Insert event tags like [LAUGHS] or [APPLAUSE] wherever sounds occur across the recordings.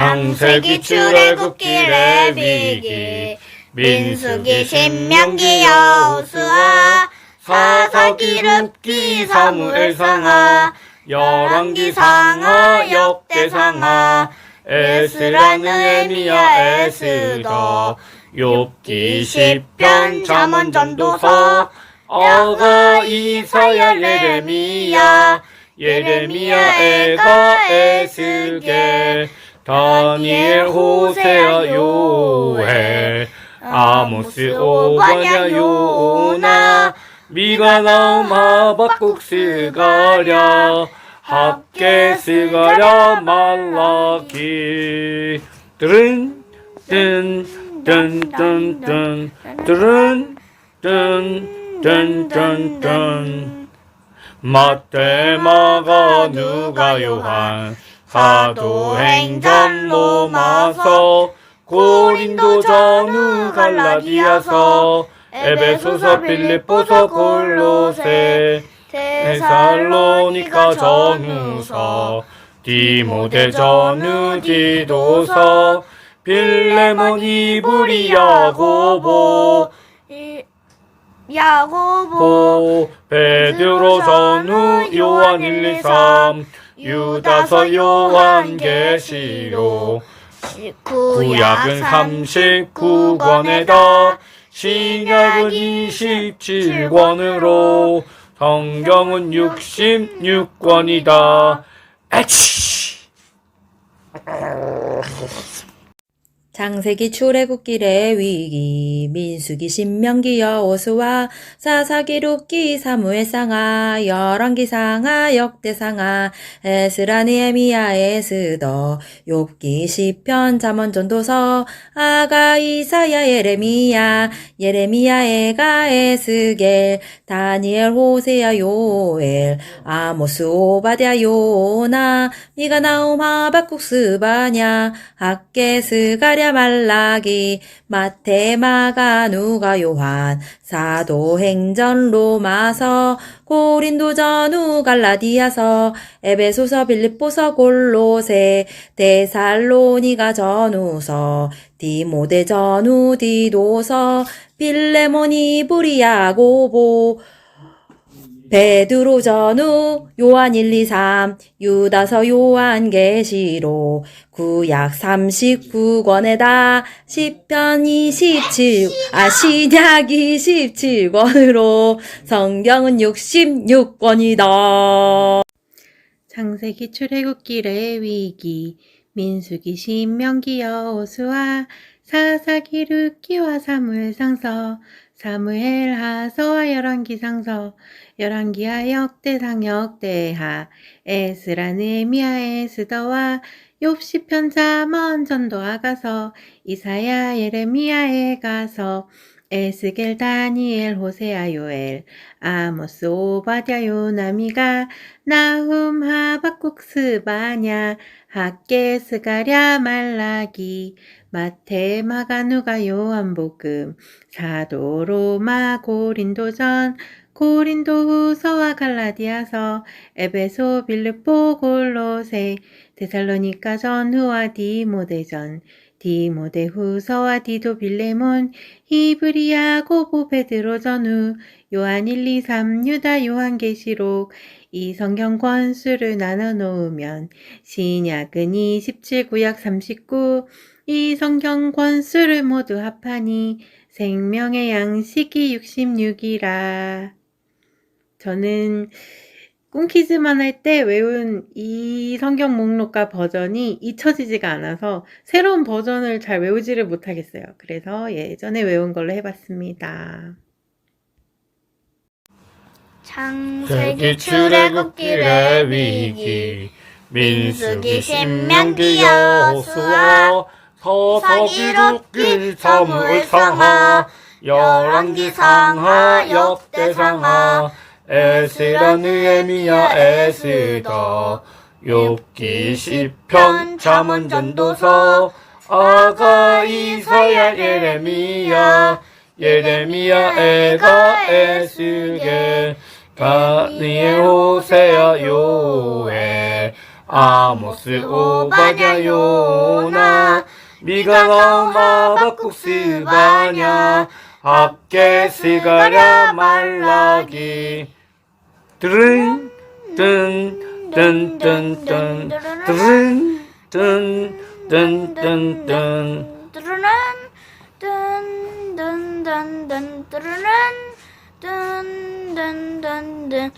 창세기 출애굽기 레위기. 민수기 신명기 여호수아 사사기 룻기 사무엘상하. 열왕기 상하 역대상하. 에스라 느헤미야 에스더 욥기 시편 잠언 전도서. 아가 이사야 예레미야. 예레미야 에가 에스겔 다니엘 호세아 요엘 아모스 오바냐 요나. 미가 나움 하박국 스가랴. 합계 스가랴 말라기. 드른 뜬뜬뜬뜬뜬 드른 뜬뜬뜬뜬 마테마가 누가 요한 사도행전 로마서 고린도 전후 갈라디아서 에베소서 빌립보서 골로새 데살로니가 전후서 디모데 전후 디도서 빌레몬 이브리 야고보 야고보 보 베드로 전후 요한 1, 2, 3 유다서 요한 계시록 구약은 39권에다 신약은 27권으로 성경은 66권이다. 에치 [LAUGHS] 창세기 출애굽기 레위기 민수기 신명기 여호수아 사사기 룻기 사무엘 상하 열왕기 상하 역대 상하 에스라 느헤미야 에스더 욥기 시편 잠언 전도서 아가 이사야 예레미야 예레미야 에가 에스겔 다니엘 호세야 요엘 아모스 오바댜 요나 미가 나움 하박국 스바냐 학계 스가랴 말라기. 마테 마가 누가 요한? 사도행전 로마서. 고린도 전후 갈라디아서. 에베소서 빌립보서 골로새. 데살로니가 전후서. 디모데 전후 디도서. 빌레모니 브리야고보 베드로 전 후 요한 1, 2, 3 유다서 요한 계시록 구약 39권에다 시편 27, 아 신약 27권으로 성경은 66권이다. 창세기 출애굽기 레위기 민수기 신명기 여호수아 사사기 룻기와 사무엘상서 사무엘 하서와 열왕기 상서 열왕기하 역대상 역 대하 에스라 느헤미야 에스더와 욥시편 잠언 전도하 가서 이사야 예레미야에 가서 에스겔 다니엘 호세아 요엘 아모스 오바댜 요나미가 나훔 하박국 스바냐 학계 스가랴 말라기 마테 마가 누가 요한복음 사도 로마 고린도전 고린도 후서와 갈라디아서 에베소 빌립보 골로새 데살로니가 전후와 디모데전 디모데 후서와 디도 빌레몬 히브리야 고보 베드로 전후 요한 1, 2, 3 유다 요한계시록 이 성경 권수를 나눠 놓으면 신약은 27 구약 39 이 성경 권수를 모두 합하니 생명의 양식이 66이라. 저는 꿈키즈만 할 때 외운 이 성경 목록과 버전이 잊혀지지가 않아서 새로운 버전을 잘 외우지를 못하겠어요. 그래서 예전에 외운 걸로 해봤습니다. 창세기 출애굽기 레위기 민수기 신명기 여호수아 서서기 룻기 사무엘상하 열왕기 상하 역대상하 에스라 느헤미야 에스더 욥기 시편 잠언 전도서 아가 이사야 예레미야 예레미야 에가 에스겔 다니엘 호세아 요엘 아모스 오바냐 요나 미가 나옴 아바국 스바냐 학계 스가랴 말라기 드른 뜬뜬 뜬 뜬 드른 뜬뜬 뜬 뜬 뚜루는 뜬뜬뜬뜬 뚜루는 뜬뜬뜬뜬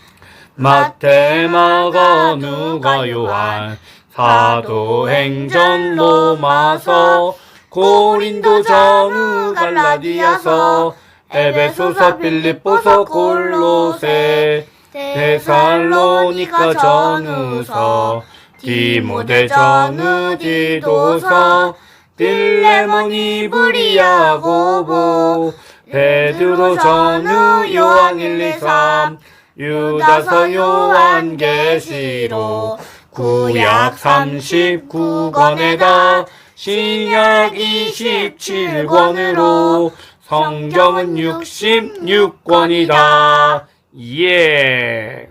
마테마가 누가 요한 사도행전 로마서 고린도 전후 갈라디아서 에베소서 빌립보서 골로새 데살로니가 전후서 디모데 전후 디도서 빌레몬 이브리 야 고보 베드로 전후 요한 1, 2, 3 유다서 요한 계시록 구약 39권에다 신약 27권으로 성경은 66권이다. 예.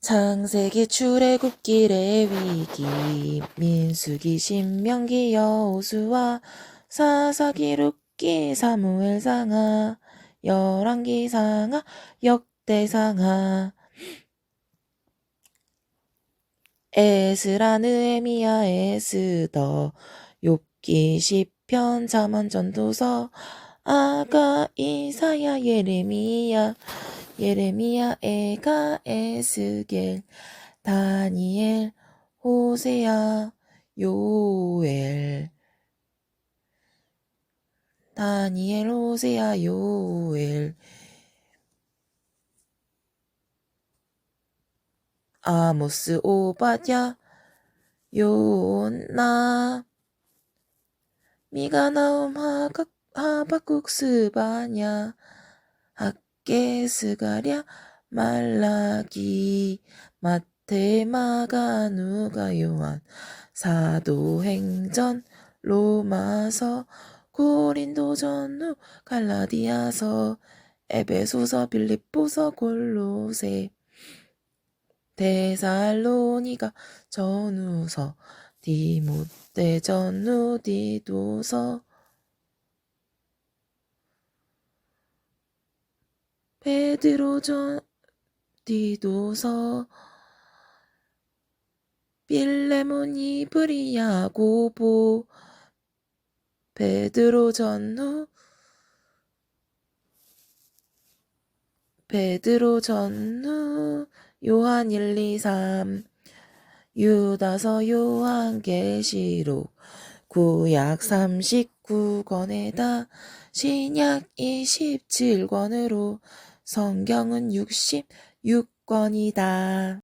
창세기 출애굽기 레위기 민수기 신명기 여호수아 사사기 룻기 사무엘 상하 열왕기 상하 역대 상하 에스라 느헤미야 에스더 욥기 시편 잠언 전도서 아가 이사야 예레미야 예레미야 에가 에스겔 다니엘 호세야 요엘. 다니엘 호세야 요엘. 아모스 오바댜 요나 미가 나옴 하각 하박국 스 바냐 학계 스가랴 말라기 마테마가 누가 요한 사도행전 로마서 고린도 전 후 갈라디아서 에베소서 빌립보서 골로새 데살로니가 전후서 디모데 전후 디도서 베드로 전 디도서 빌레몬 이브리야 고보 베드로 전 후 베드로 전 후 요한 1, 2, 3 유다서 요한 계시록 구약 39권에다 신약 27권으로 성경은 66권이다.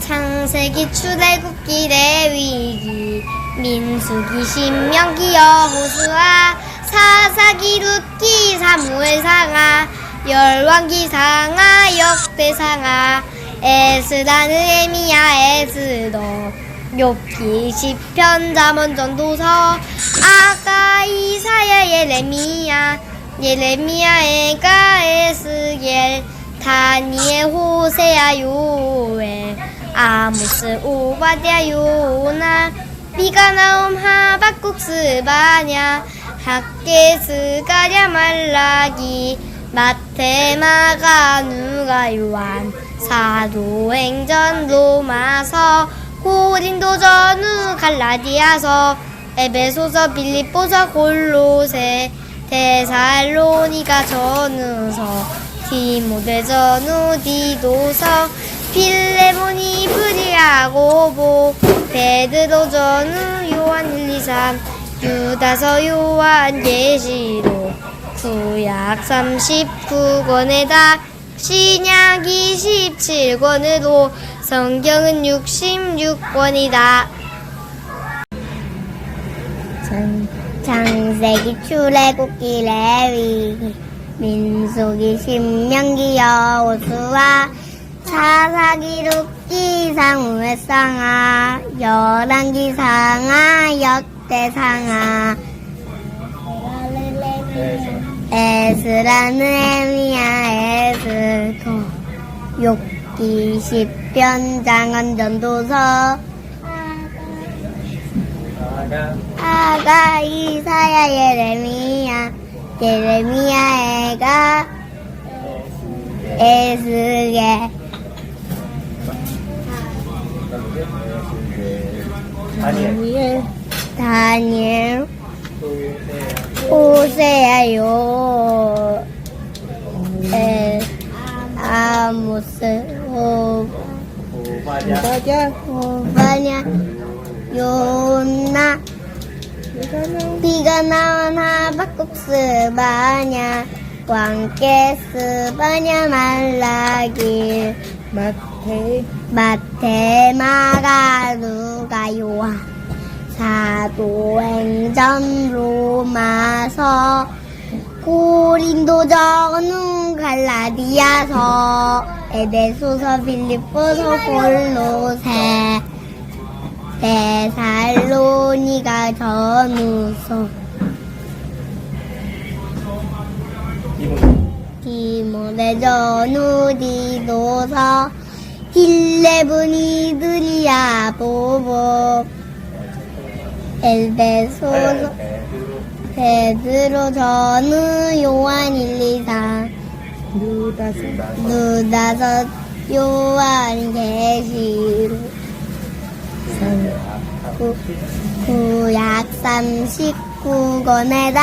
창세기 출애굽기 레위기 민수기 신명기 여호수아 사사기 룻기 사무엘상하 열왕기 상하 역대상하 에스라 느헤미야 에스더 욥기 시편 잠언 전도서. 아가 이사야 예레미야 예레미야 에가 에스겔 다니엘 호세야 요엘 아모스 오바댜 요나 비가 나옴 하박국 스바냐 학계 스가랴 말라기 마테마가 누가 요한 사도행전 로마서 고린도 전 후 갈라디아서 에베소서 빌립보서 골로새 데살로니가 전후서 디모데 전 후 디도서 빌레몬이 브리아고보 베드로 전 후 요한 1, 2, 3 유다서 요한 계시록 구약 39권에다 신약 27권으로 성경은 66권이다. 창세기 출애굽기 레위기 민수기 신명기 여호수아 사사기 룻기 사무엘상하 열왕기상하 역대상하 에스라 느헤미야 에스더 욥기 시편 20편 장안 전도서. 아가 이사야 예레미야. 예레미야가 에스게 다니엘. 다니엘. 호세아요. 에 아모스 호 이사야 호바냐? 요나. 비가 나온 하박국 스바냐? 왕께 스바냐? 말라길. 마태. 마테 마가 누가 요한 사도행전 로마서. 고린도 전후 갈라디아서 에베소서 빌립보서 골로새 데살로니가 전후서 디모데 전후 디도서. 딜레브니드리아 보보. 엘베소서 베드로 전후 요한 1, 2, 3 누다섯 요한 계시록 구, 구약 39권에다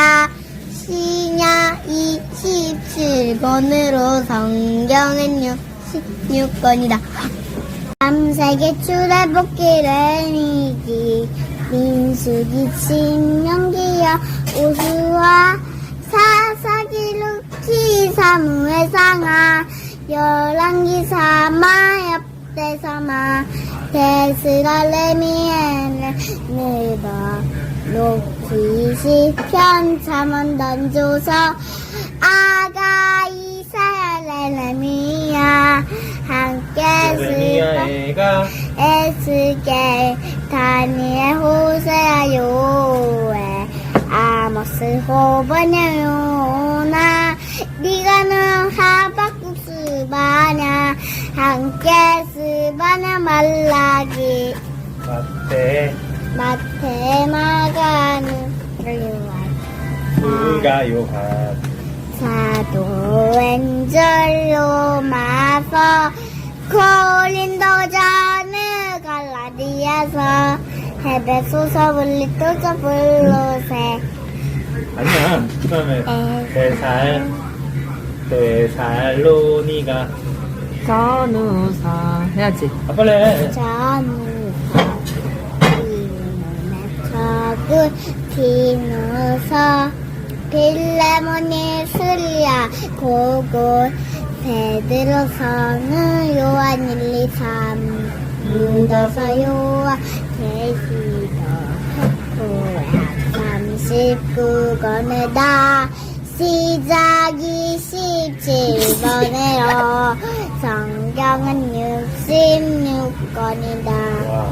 신약 27권으로 성경은 66권이다. 3세기 출애복기 레미기 민수기 신명기여 오수와 사사기 루키 사무엘 상하 열왕기 사마 옆대 사마 데스라 레미엘 네바 로키 시편 잠언 던조서 아가 이사야 레레미야. 함께 슬퍼 에스겔 다니엘 호세아 요에 아모스 호바냐 요나 니가 는 하박국 스바냐 스바냐 말라기. 마태. 마테 마가는 누가 요한. 사도행전로 마서 고린도 전을 갈라디아서 헤베소서 블리토서 블로세. 아니야 그 다음에 대살 대살로니가 전우사. 해야지. 아 빨리 해. 전우사 적은 디노서 빌레모니 스리아 고고 베드로서는 요한 1, 2, 3 유다서 요한 계시도 구약 39권에다 시작이 17권으로 성경은 66권이다 와.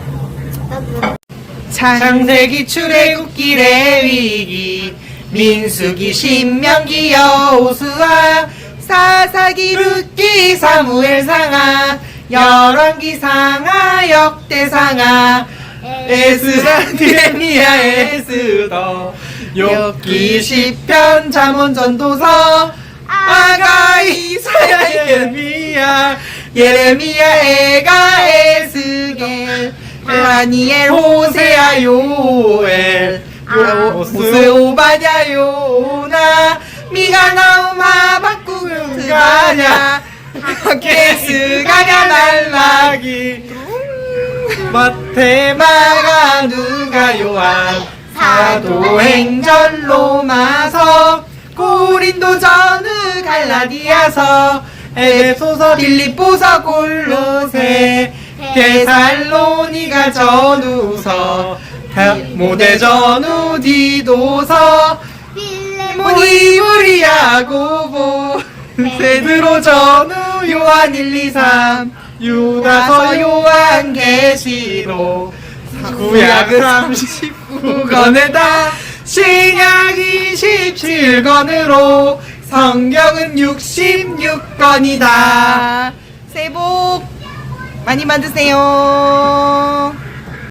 창세기 출애굽기 레위기 민수기 신명기 여호수아 사사기 룻기 사무엘 상하 열왕기 상하 역대 상하 에스라 디레미야 에스더 욥기 시편 잠언 전도서. 아가 이사야 예레미야 예레미야 에가 에스겔 다니엘 호세아 요엘. 모세 오바냐 요나. 미가 나움 하박국 가냐. 게스 가냐 날라기. 마테마가 누가 요한 사도행전 로마서 고린도전후 갈라디아서 에베소서 빌립보서 골로새 데살로니가 전후서 모대전후 디도서 모이우리야고보 세드로 전후 요한 1, 2, 3 유다서 요한 계시록 구약 30 그 9권에다 신약 27권으로 성경은 66권이다. 새해 복 많이 받으세요.